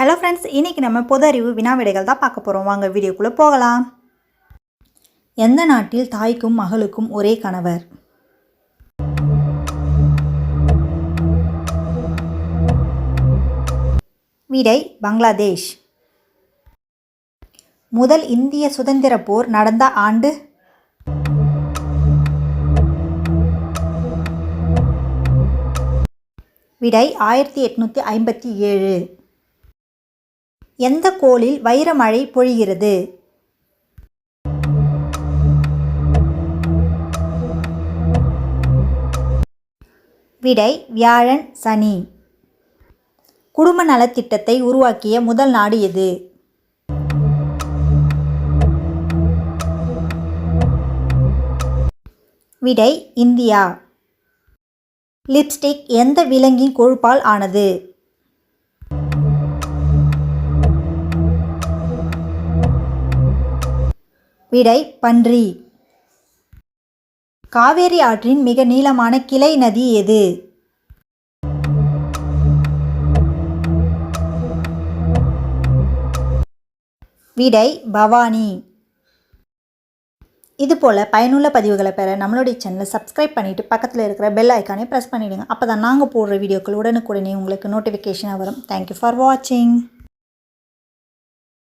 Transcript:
Hello friends இன்றைக்கி நம்ம பொது அறிவு வினா விடைகள் தான் பார்க்க போகிறோம் வாங்க வீடியோக்குள்ளே போகலாம். எந்த நாட்டில் தாய்க்கும் மகளுக்கும் ஒரே கணவர்? விடை பங்களாதேஷ். முதல் இந்திய சுதந்திர போர் நடந்த ஆண்டு? விடை ஆயிரத்தி எட்நூற்றி ஐம்பத்தி ஏழு. எந்த கோளில் வைரமழை பொழிகிறது? விடை வியாழன் சனி. குடும்ப நலத்திட்டத்தை உருவாக்கிய முதல் நாடு எது? விடை இந்தியா. லிப்ஸ்டிக் எந்த விலங்கின் கொழுப்பால் ஆனது? விடை பன்றி. காவேரி ஆற்றின் மிக நீளமான கிளை நதி எது? விடை பவானி. இது போல் பயனுள்ள பதிவுகளை பெற நம்மளுடைய சேனலை சப்ஸ்கிரைப் பண்ணிவிட்டு பக்கத்தில் இருக்கிற பெல் ஐக்கானே ப்ரெஸ் பண்ணிவிடுங்க அப்போ தான் நாங்கள் போடுற வீடியோக்கள் உடனுக்குடனே உங்களுக்கு நோட்டிஃபிகேஷனாக வரும். தேங்க்யூ ஃபார் வாட்சிங்